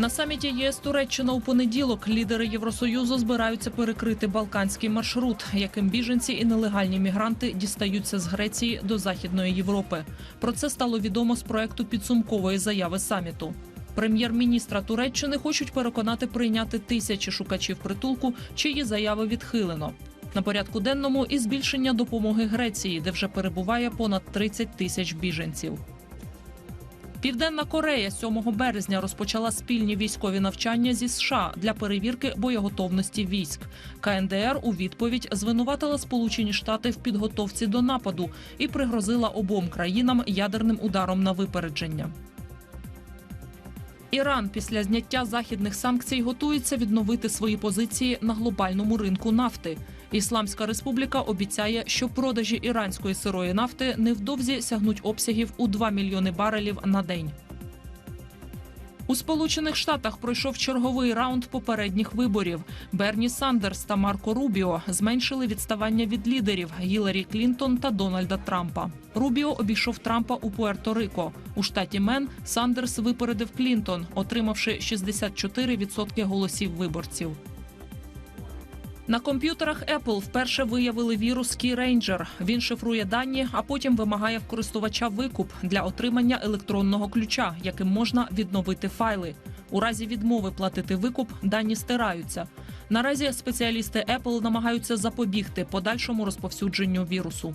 На саміті ЄС Туреччина у понеділок лідери Євросоюзу збираються перекрити балканський маршрут, яким біженці і нелегальні мігранти дістаються з Греції до Західної Європи. Про це стало відомо з проекту підсумкової заяви саміту. Прем'єр-міністра Туреччини хочуть переконати прийняти тисячі шукачів притулку, чиї заяви відхилено. На порядку денному і збільшення допомоги Греції, де вже перебуває понад 30 тисяч біженців. Південна Корея 7 березня розпочала спільні військові навчання зі США для перевірки боєготовності військ. КНДР у відповідь звинуватила Сполучені Штати в підготовці до нападу і пригрозила обом країнам ядерним ударом на випередження. Іран після зняття західних санкцій готується відновити свої позиції на глобальному ринку нафти. Ісламська республіка обіцяє, що продажі іранської сирої нафти невдовзі сягнуть обсягів у 2 мільйони барелів на день. У Сполучених Штатах пройшов черговий раунд попередніх виборів. Берні Сандерс та Марко Рубіо зменшили відставання від лідерів Гіларі Клінтон та Дональда Трампа. Рубіо обійшов Трампа у Пуерто-Рико. У штаті Мен Сандерс випередив Клінтон, отримавши 64% голосів виборців. На комп'ютерах Apple вперше виявили вірус KeyRanger. Він шифрує дані, а потім вимагає в користувача викуп для отримання електронного ключа, яким можна відновити файли. У разі відмови платити викуп дані стираються. Наразі спеціалісти Apple намагаються запобігти подальшому розповсюдженню вірусу.